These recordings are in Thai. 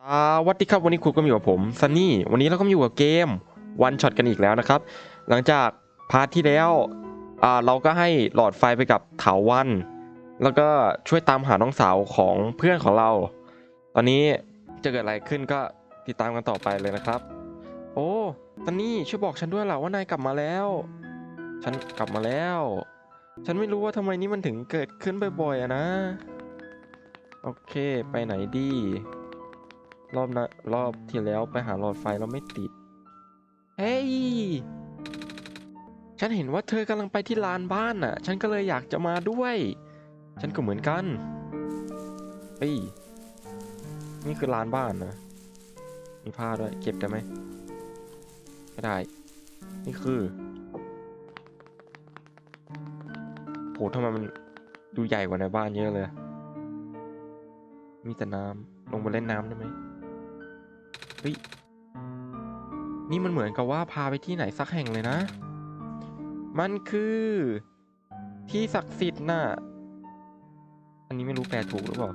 สวัสดีครับวันนี้คุณก็มาอยู่กับผมซันนี่วันนี้เราก็มาอยู่กับเกมวันช็อตกันอีกแล้วนะครับ หลังจากพาร์ทที่แล้วเราก็ให้หลอดไฟไปกับถาวัน แล้วก็ช่วยตามหาน้องสาวของเพื่อนของเรา ตอนนี้จะเกิดอะไรขึ้นก็ติดตามกันต่อไปเลยนะครับ โอ้ซันนี่ช่วยบอกฉันด้วยล่ะว่านายกลับมาแล้ว ฉันกลับมาแล้ว ฉันไม่รู้ว่าทำไมนี่มันถึงเกิดขึ้นบ่อยๆอะนะ โอเค ไปไหนดี รอบนะรอบที่แล้วไปหาหลอดไฟแล้วไม่ติด เฮ้ย ฉันเห็นว่าเธอกำลังไปที่ลานบ้านน่ะ ฉันก็เลยอยากจะมาด้วย ฉันก็เหมือนกันเฮ้ยนี่คือลานบ้านนะ มีผ้าด้วย เก็บได้ไหมไม่ได้ นี่คือโหทำไมมันดูใหญ่กว่าในบ้านเยอะเลย มีแต่น้ำ ลงไปเล่นน้ำได้ไหม เฮ้ยนี่มันเหมือนกับว่าพาไปที่ไหนสักแห่งเลยนะ มันคือ ที่ศักดิ์สิทธิ์น่ะ อันนี้ไม่รู้แปลถูกหรือเปล่า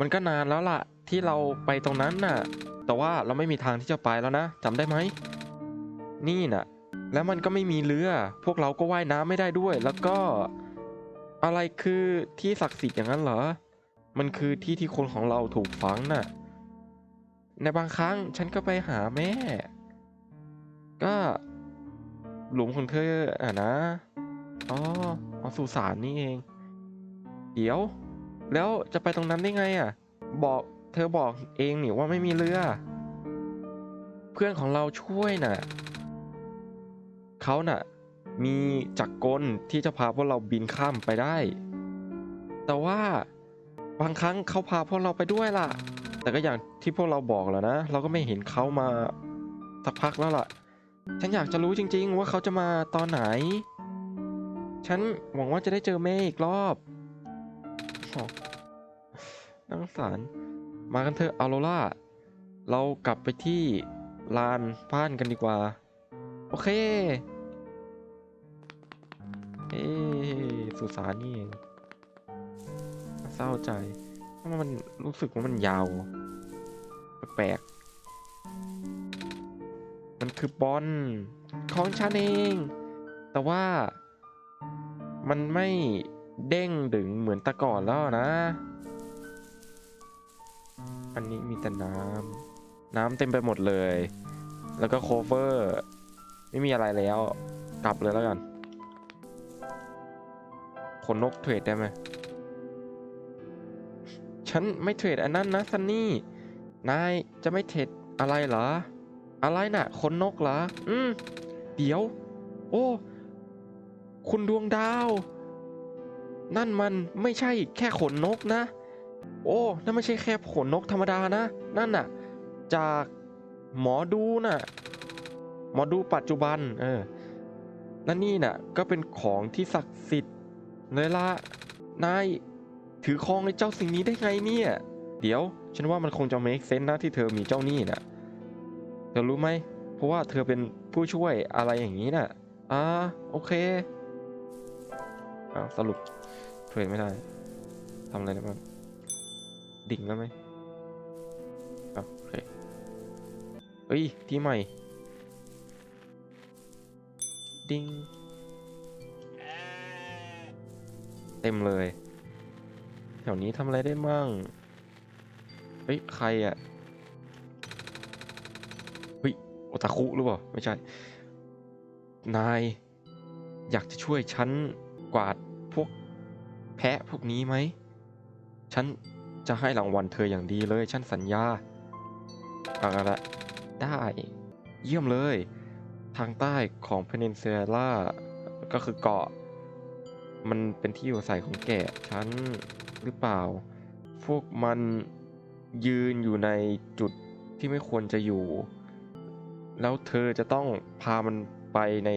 มันก็นานแล้วล่ะ ที่เราไปตรงนั้นน่ะ แต่ว่าเราไม่มีทางที่จะไปแล้วนะจำได้ไหม นี่น่ะ แล้วมันก็ไม่มีเรือ พวกเราก็ว่ายน้ำไม่ได้ด้วย แล้วก็ อะไรคือที่ศักดิ์สิทธิ์อย่างนั้นเหรอ มันคือที่ที่คนของเราถูกฝังน่ะ ในบางครั้งฉันก็ไปหาแม่ ก็หลุมของเธออะนะ อ๋ออสุสานนี่เอง เดี๋ยว แล้วจะไปตรงนั้นได้ไงอะ บอกเธอบอกเองนี่ว่าไม่มีเรือ เพื่อนของเราช่วยน่ะเขาน่ะ มีจักรกลที่จะพาพวกเราบินข้ามไปได้ แต่ว่าบางครั้งเขาพาพวกเราไปด้วยล่ะ แต่ก็อย่างที่พวกเราบอกแล้วนะ เราก็ไม่เห็นเขามาสักพักแล้วล่ะ ฉันอยากจะรู้จริง ๆ ว่าเขาจะมาตอนไหน ฉันหวังว่าจะได้เจอเมย์อีกรอบอน่าสงสาร มากันเถอะอาโรล่า เรากลับไปที่ลานบ้านกันดีกว่า โอเค เอ้สุสานนี่เอง เศร้าใจทำไมมันรู้สึกว่ามันยาว แปลกๆมันคือบอลของฉันเอง แต่ว่ามันไม่เด้งดึงเหมือนแตะก่อนแล้วนะ อันนี้มีแต่น้ำน้ำเต็มไปหมดเลย แล้วก็โคเวอร์ ไม่มีอะไรแล้ว กลับเลยแล้วกันขนนกเทรดได้ไหม ฉันไม่เทรดอันนั้นนะซันนี่ นายจะไม่เทรดอะไรเหรอ อะไรน่ะคนนกเหรอ อืม เดี๋ยว โอ้ คุณดวงดาว นั่นมันไม่ใช่แค่ขนนกนะ โอ้ นั่นไม่ใช่แค่ขนนกธรรมดานะ นั่นน่ะ จากหมอดูน่ะ หมอดูปัจจุบัน เออ นั่นนี่น่ะ ก็เป็นของที่ศักดิ์สิทธิ์เลยละนายถือครองในเจ้าสิ่งนี้ได้ไงเนี่ย เดี๋ยว ฉันว่ามันคงจะ make sense นะที่เธอมีเจ้าหนี้น่ะเธอรู้ไหม เพราะว่าเธอเป็นผู้ช่วยอะไรอย่างนี้น่ะอ่าโอเคอ้าวสรุปเทรดไม่ได้ทำอะไรได้บ้างดิ่งแล้วไหมอ้าวโอเคเฮ้ย ที่ใหม่ ดิ่งเต็มเลย แถวนี้ทำอะไรได้มั่ง เฮ้ย ใครอะ่ะเฮ้ยโอตาคุหรือเปล่า ไม่ใช่ นาย อยากจะช่วยฉันกวาดพวกแพะพวกนี้ไหม ฉันจะให้รางวัลเธออย่างดีเลย ฉันสัญญาเอาละได้ เยี่ยมเลย ทางใต้ของเพนินซูล่าก็คือเกาะ มันเป็นที่อยู่อาศัยของแกะฉันหรือเปล่า พวกมัน ยืนอยู่ในจุดที่ไม่ควรจะอยู่ แล้วเธอจะต้องพามันไปใน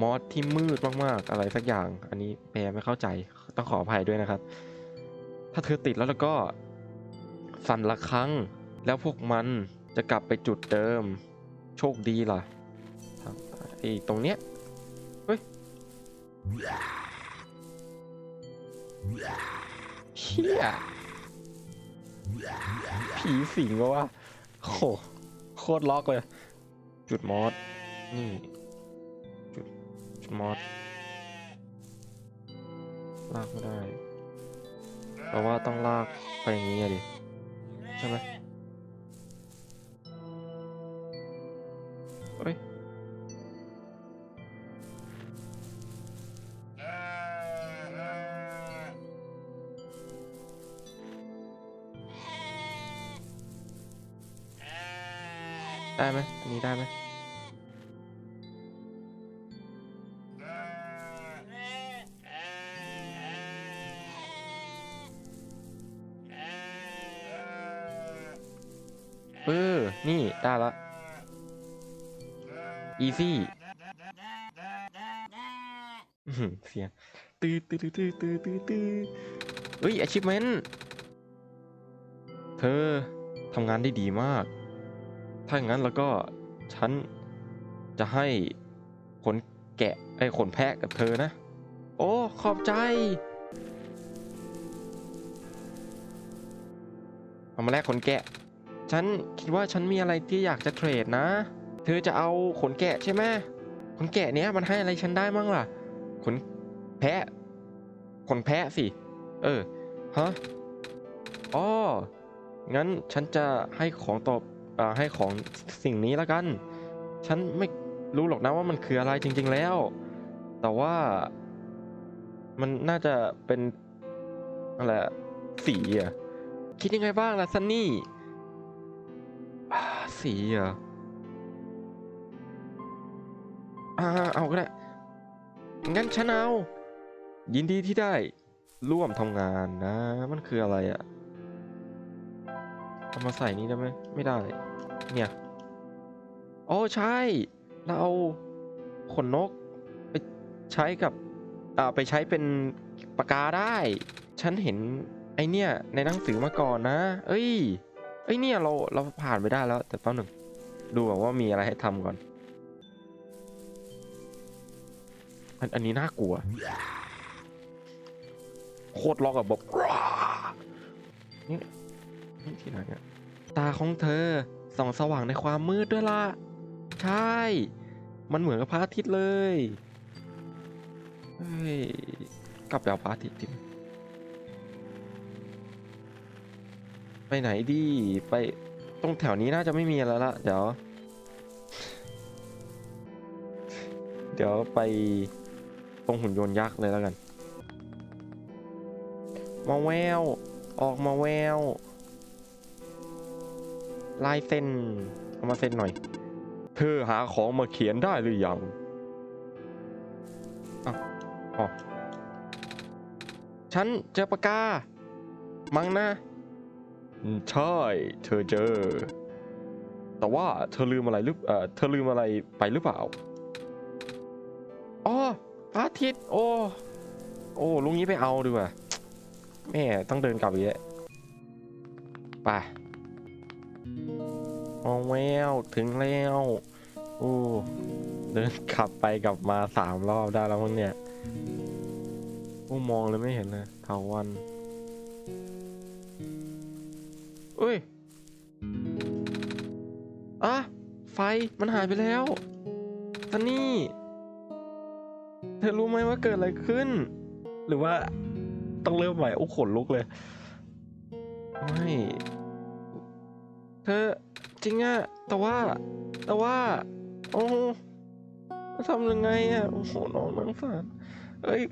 มอสที่มืดมากๆ อะไรสักอย่าง อันนี้แปลไม่เข้าใจต้องขออภัยด้วยนะครับ ถ้าเธอติดแล้วแล้วก็สั่นละครั้ง แล้วพวกมันจะกลับไปจุดเดิม โชคดีล่ะทางไอ้ตรงเนี้ยเฮ้ยเฮีย ผีสิงวะวะโอ้โหโคตรล็อกเลย จุดมอสนี่จุดจุดมอสลากไม่ได้แปลว่าต้องลากไปอย่างนี้อะดิใช่ไหมเอ้ย ได้ไหมนนี้ได้ไหมเออ นี่ได้ละ easy อื้อหือเสียงตื้อตื้อตื้อตื้อตื้อตื้อเฮ้ย achievement เธอทำงานได้ดีมาก ถ้าอย่างนั้นแล้วก็ฉันจะให้ขนแกะไอ้ขนแพะกับเธอนะ โอ้ขอบใจเอามาแลกขนแกะ ฉันคิดว่าฉันมีอะไรที่อยากจะเทรดนะ เธอจะเอาขนแกะใช่ไหมขนแกะเนี้ยมันให้อะไรฉันได้มั่งล่ะ ขนแพะ ขนแพะสิ เออ ฮะอ๋องั้นฉันจะให้ของตอบ ให้ของสิ่งนี้แล้วกัน ฉันไม่รู้หรอกนะว่ามันคืออะไรจริง ๆแล้ว แต่ว่ามันน่าจะเป็นอะไรสีอะคิดยังไงบ้างล่ะซันนี่สีเหรออ่าเอาก็ได้งั้นฉันเอายินดีที่ได้ร่วมทำงานนะ มันคืออะไรอะ เอามาใส่นี้ได้ไหมไม่ได้ เนี่ยโอ้ใช่ เราเอาขนนก ไปใช้กับอ่าไปใช้เป็นปากกาได้ ฉันเห็นไอเนี่ยในหนังสือมาก่อนนะ เอ้ยเอ้ยเนี่ยเราเราผ่านไปได้แล้ว แต่แป๊บหนึ่งดูว่ามีอะไรให้ทำก่อน อันอันนี้น่ากลัว โคตรล็อกอะแบบนี่ ที่ไหนเนี่ยตาของเธอส่องสว่างในความมืดด้วยล่ะ ใช่ มันเหมือนกับพระอาทิตย์เลย เฮ้ย กลับไปเอาพระอาทิตย์ดิไปไหนดีไปตรงแถวนี้น่าจะไม่มีแล้วละเดี๋ยว เดี๋ยวไปตรงหุ่นยนต์ยักษ์เลยแล้วกัน มาแวว ออกมาแวว ลายเส้นเอามาเส้นหน่อย เธอหาของมาเขียนได้หรือยังอ้าวอ๋อฉันเจอปากกา มั้งนะอืมใช่ เธอเจอ แต่ว่าเธอลืมอะไรหรือเอ่อเธอลืมอะไรไปหรือเปล่า อ๋อพระอาทิตย์ โอ้ โอ้ลุงนี้ไปเอาดีกว่าแม่ต้องเดินกลับอีกแล้วไป มองแววถึงแล้วโอ้เดินกลับไปกลับมาสามรอบได้แล้วมั้งเนี่ยโอ้มองเลยไม่เห็นเลยเถาวันเอ้ยอะไฟมันหายไปแล้วซันนี่ เธอรู้ไหมว่าเกิดอะไรขึ้น หรือว่าต้องเริ่มใหม่โอ้ขนลุกเลยไม่เธอ จริงอะแต่ว่า แต่ว่า โอ้ทำยังไงอะโอ้โหน้องนังสารเอ้ย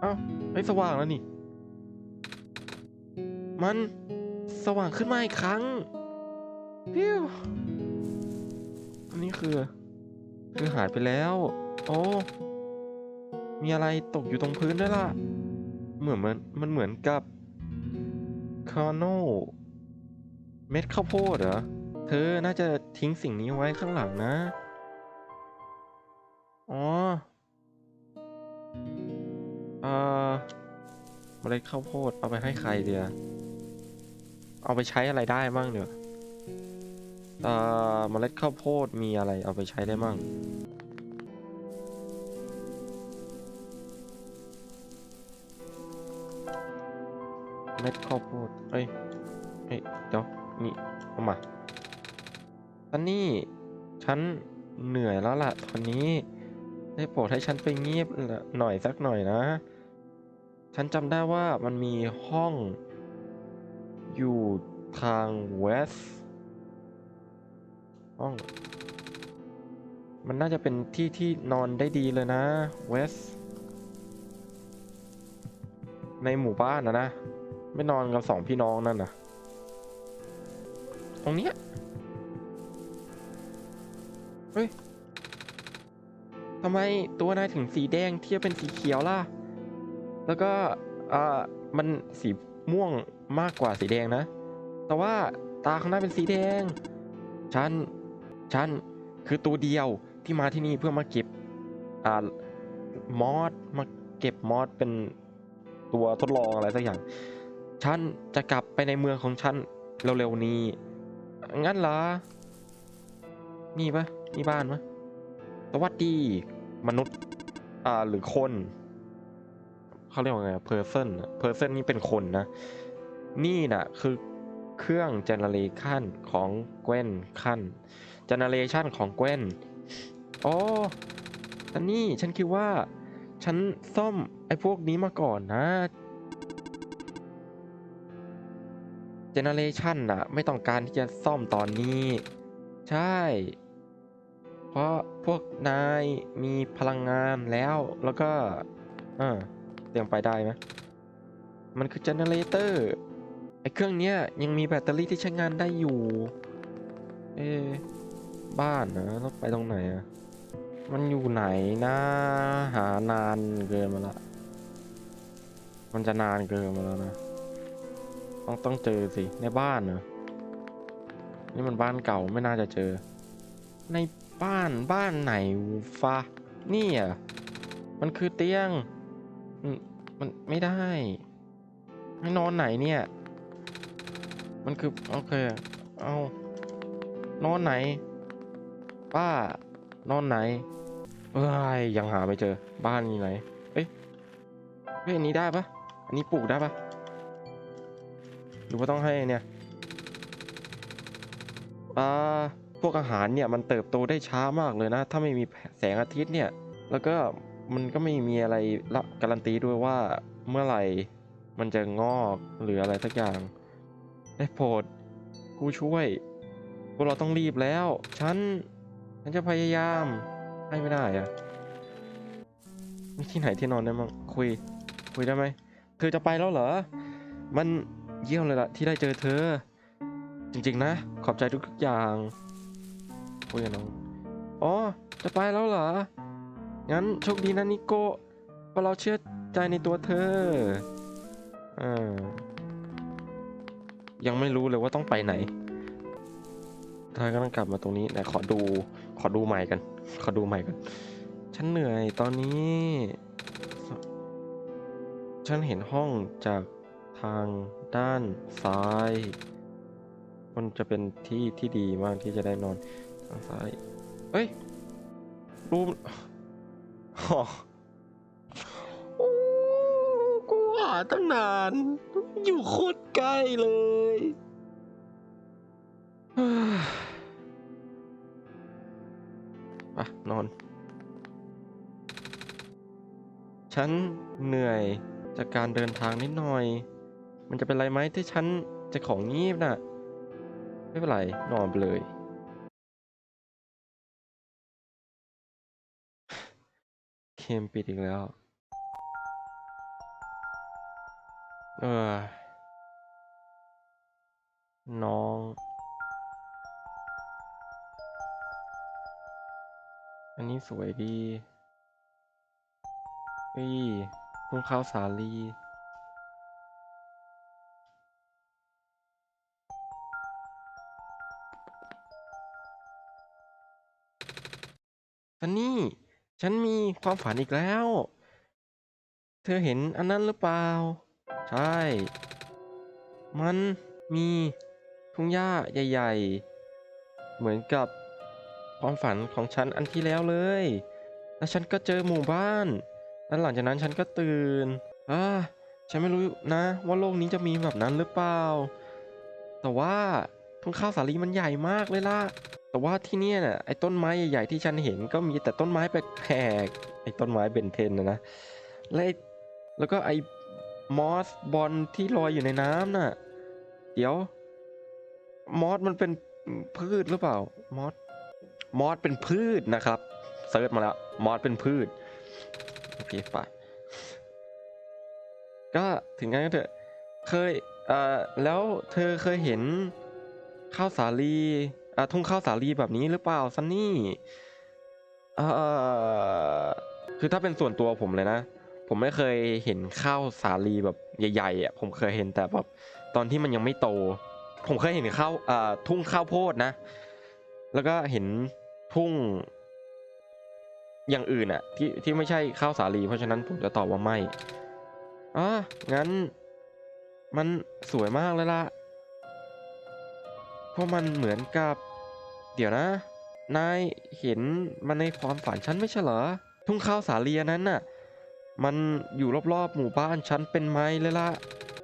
เอ้าไม่สว่างแล้วนี่ มันสว่างขึ้นมาอีกครั้งพิวอันนี้คือ คือหายไปแล้ว โอ้มีอะไรตกอยู่ตรงพื้นด้วยล่ะ เหมือนมันมันเหมือนกับคาร์โนเม็ดข้าวโพดเหรอ เธอน่าจะทิ้งสิ่งนี้ไว้ข้างหลังนะ อ๋อเอ่อเมล็ดข้าวโพดเอาไปให้ใครเดียเอาไปใช้อะไรได้มั่งเดี๋ยวเอ่อเมล็ดข้าวโพดมีอะไรเอาไปใช้ได้มั่งเม็ดข้าวโพดเอ้ยเฮ้ย เดี๋ยว นี่ เอามา ซันนี่ ฉันเหนื่อยแล้วล่ะตอนนี้ ได้โปรดให้ฉันไปเงียบหน่อยสักหน่อยนะ ฉันจำได้ว่ามันมีห้อง อยู่ทางเวสห้อง มันน่าจะเป็นที่ที่นอนได้ดีเลยนะเวสในหมู่บ้านนะนะ ไม่นอนกันสองพี่น้องนั่นนะตรงเนี้ย เฮ้ยทำไมตัวนายถึงสีแดงเทียบเป็นสีเขียวล่ะ แล้วก็อ่ามันสีม่วงมากกว่าสีแดงนะ แต่ว่าตาข้างหน้าเป็นสีแดง ฉัน ฉันคือตัวเดียวที่มาที่นี่เพื่อมาเก็บ อ่า มอส มาเก็บมอสเป็นตัวทดลองอะไรสักอย่าง ฉันจะกลับไปในเมืองของฉันเร็วๆนี้ งั้นเหรอ นี่ปะ นี่บ้านปะสวัสดีมนุษย์ อ่า หรือคน เขาเรียกว่าไง person person นี่เป็นคนนะ นี่น่ะคือเครื่อง generation ของเกวนขั้น generation ของเกวนอ๋อแต่นี่ฉันคิดว่า ฉันซ่อมไอ้พวกนี้มาก่อนนะ generation น่ะ ไม่ต้องการที่จะซ่อมตอนนี้ ใช่ เพราะพวกนายมีพลังงานแล้วแล้วก็อ่าเตรียงไปได้ไหมมันคือ generator ไอเครื่องเนี้ยยังมีแบตเตอรี่ที่ใช้งานได้อยู่ เอบ้านนะแล้วไปตรงไหนอะมันอยู่ไหนนะหานานเกินมาละ มันจะนานเกินมาแล้วนะ ต้องต้องเจอสิในบ้านเหรอนี่มันบ้านเก่าไม่น่าจะเจอ ใน บ้านบ้านไหนฟะนี่อะมันคือเตียงมมันไม่ได้ ให้นอนไหนเนี่ย มันคือ โอเค เอานอนไหน ป้า นอนไหนเอ้ยยังหาไม่เจอ บ้านอยู่ไหน เอ้ยเฮ้ยอันนี้ได้ปะอันนี้ปลูกได้ปะหรือว่าต้องให้เนี่ยอ่า พวกอาหารเนี่ยมันเติบโตได้ช้ามากเลยนะ ถ้าไม่มีแสงอาทิตย์เนี่ย แล้วก็มันก็ไม่มีอะไรรับการันตีด้วยว่าเมื่อไหร่มันจะงอกหรืออะไรสักอย่างได้โปรดกูช่วย พวกเราต้องรีบแล้ว ฉัน ฉันจะพยายามให้ไม่ได้อะมีที่ไหนที่นอนได้มั้งคุย คุยได้ไหมเธอจะไปแล้วเหรอ มันเยี่ยมเลยล่ะที่ได้เจอเธอ จริงๆนะ ขอบใจทุกๆอย่าง คุยกับน้องอ๋อ จะไปแล้วเหรอ งั้นโชคดีนะนิโก้เพราะเราเชื่อใจในตัวเธออ่ายังไม่รู้เลยว่าต้องไปไหนเธอกำลังกลับมาตรงนี้ไหนขอดู ขอดูใหม่กัน ขอดูใหม่กัน ฉันเหนื่อยตอนนี้ ฉันเห็นห้องจากทางด้านซ้าย มันจะเป็นที่ที่ดีมากที่จะได้นอน ทางซ้ายเฮ้ยรูมโอ้กูหาตั้งนาน อยู่โคตรใกล้เลยเฮ้ยไปนอน ฉันเหนื่อยจากการเดินทางนิดหน่อย มันจะเป็นไรไหมที่ฉันจะของงีบน่ะ ไม่เป็นไร นอนไปเลย เคมปิดอีกแล้ว เออ น้อง อันนี้สวยดีเฮ้ยพุ่งข้าวสาลีอันนี้ ฉันมีความฝันอีกแล้ว เธอเห็นอันนั้นหรือเปล่า ใช่ มันมีทุ่งหญ้าใหญ่ ๆ เหมือนกับความฝันของฉันอันที่แล้วเลย แล้วฉันก็เจอหมู่บ้าน แล้วหลังจากนั้นฉันก็ตื่นอ่าฉันไม่รู้นะว่าโลกนี้จะมีแบบนั้นหรือเปล่า แต่แต่ว่า ทุ่งข้าวสาลีมันใหญ่มากเลยล่ะ แต่ว่าที่เนี่ยน่ะไอ้ต้นไม้ใหญ่ๆที่ฉันเห็นก็มีแต่ต้นไม้แปลกๆไอ้ต้นไม้เบนเทนนะนะและไอ้แล้วก็ไอ้มอสบอลที่ลอยอยู่ในน้ำน่ะ เดี๋ยว มอสมันเป็นพืชหรือเปล่า มอสมอสเป็นพืชนะครับเซิร์ชมาแล้ว มอสเป็นพืชโอเคไปก็ถึงงั้นก็เถอะเคยเอ่อแล้วเธอเคยเห็น ข้าวสาลีอ่าทุ่งข้าวสาลีแบบนี้หรือเปล่าซันนี่เออคือถ้าเป็นส่วนตัวผมเลยนะ ผมไม่เคยเห็นข้าวสาลีแบบใหญ่ๆอะผมเคยเห็นแต่แบบตอนที่มันยังไม่โต ผมเคยเห็นข้าวอ่าทุ่งข้าวโพดนะ แล้วก็เห็นทุ่งอย่างอื่นอะที่ที่ไม่ใช่ข้าวสาลี เพราะฉะนั้นผมจะตอบว่าไม่อะงั้น มันสวยมากเลยล่ะ เพราะมันเหมือนกับ เดี๋ยวนะ นายเห็นมันในความฝันฉันไม่ใช่เหรอ ทุ่งข้าวสาลีนั้นน่ะ มันอยู่รอบๆหมู่บ้านฉันเป็นไม้เลยล่ะ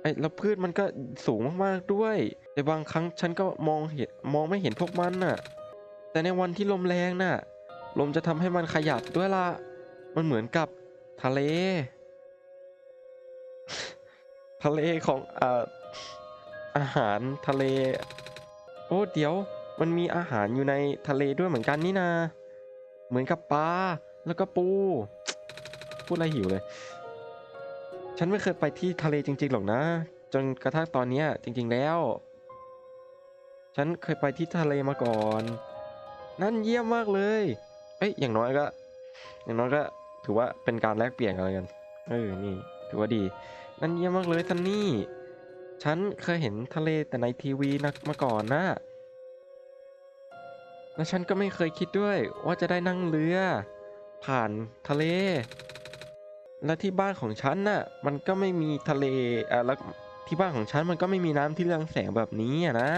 ไอ้แล้วพืชมันก็สูงมากๆด้วย แต่บางครั้งฉันก็มองเห็นมองไม่เห็นพวกมันน่ะ แต่ในวันที่ลมแรงน่ะ ลมจะทำให้มันขยับด้วยล่ะมันเหมือนกับทะเล ทะเลของอ่าอาหารทะเล อ้เดี๋ยวมันมีอาหารอยู่ในทะเลด้วยเหมือนกันนี่นา เหมือนกับปลาแล้วก็ปู พูดอะไรหิวเลย ฉันไม่เคยไปที่ทะเลจริง ๆ หรอกนะ จนกระทั่งตอนนี้จริง ๆ แล้ว ฉันเคยไปที่ทะเลมาก่อน นั่นเยี่ยมมากเลย เอ้ยอย่างน้อยก็ อย่างน้อยก็ ถือว่าเป็นการแลกเปลี่ยนกันแล้วกัน เออนี่ ถือว่าดี นั่นเยี่ยมมากเลยซันนี่ ฉันเคยเห็นทะเลแต่ในทีวีนะมาก่อนนะและฉันก็ไม่เคยคิดด้วยว่าจะได้นั่งเรือ ผ่านทะเล และที่บ้านของฉันน่ะ มันก็ไม่มีทะเลอะแล้วที่บ้านของฉันมันก็ไม่มีน้ำที่เรืองแสงแบบนี้อะนะ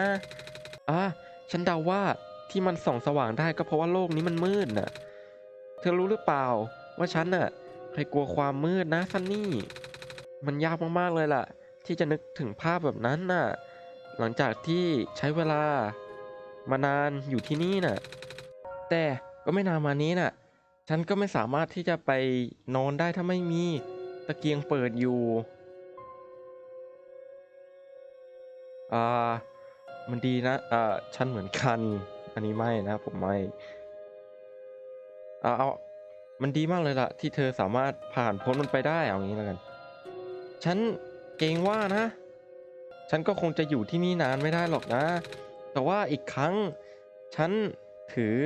อะฉันเดาว่าที่มันส่องสว่างได้ก็เพราะว่าโลกนี้มันมืดน่ะ เธอรู้หรือเปล่า ว่าฉันน่ะเคยกลัวความมืดนะซันนี่ มันยากมากๆเลยล่ะ ที่จะนึกถึงภาพแบบนั้นน่ะ หลังจากที่ใช้เวลามานานอยู่ที่นี่น่ะ แต่ก็ไม่นานมานี้น่ะ ฉันก็ไม่สามารถที่จะไปนอนได้ถ้าไม่มีตะเกียงเปิดอยู่ อ่า มันดีนะ อ่า ฉันเหมือนกัน อันนี้ไม่นะ ผมไม่เอาเอา มันดีมากเลยล่ะ ที่เธอสามารถผ่านพ้นมันไปได้ เอางี้แล้วกัน ฉัน เกรงว่านะ ฉันก็คงจะอยู่ที่นี่นานไม่ได้หรอกนะ แต่ว่าอีกครั้ง ฉันถือ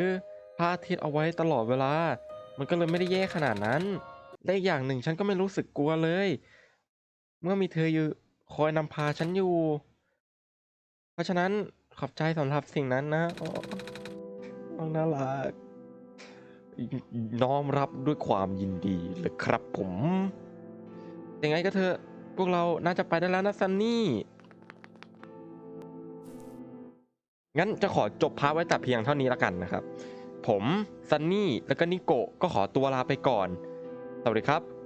พระอาทิตย์เอาไว้ตลอดเวลา มันก็เลยไม่ได้แย่ขนาดนั้น และอีกอย่างหนึ่งฉันก็ไม่รู้สึกกลัวเลย เมื่อมีเธออยู่คอยนำพาฉันอยู่ เพราะฉะนั้นขอบใจสำหรับสิ่งนั้นนะน้องน่ารักน้อมรับด้วยความยินดีเลยครับผมยังไงก็เถอะ พวกเราน่าจะไปได้แล้วนะซันนี่ งั้นจะขอจบพาร์ทไว้แต่เพียงเท่านี้แล้วกันนะครับ ผมซันนี่แล้วก็นิโกะก็ขอตัวลาไปก่อน สวัสดีครับ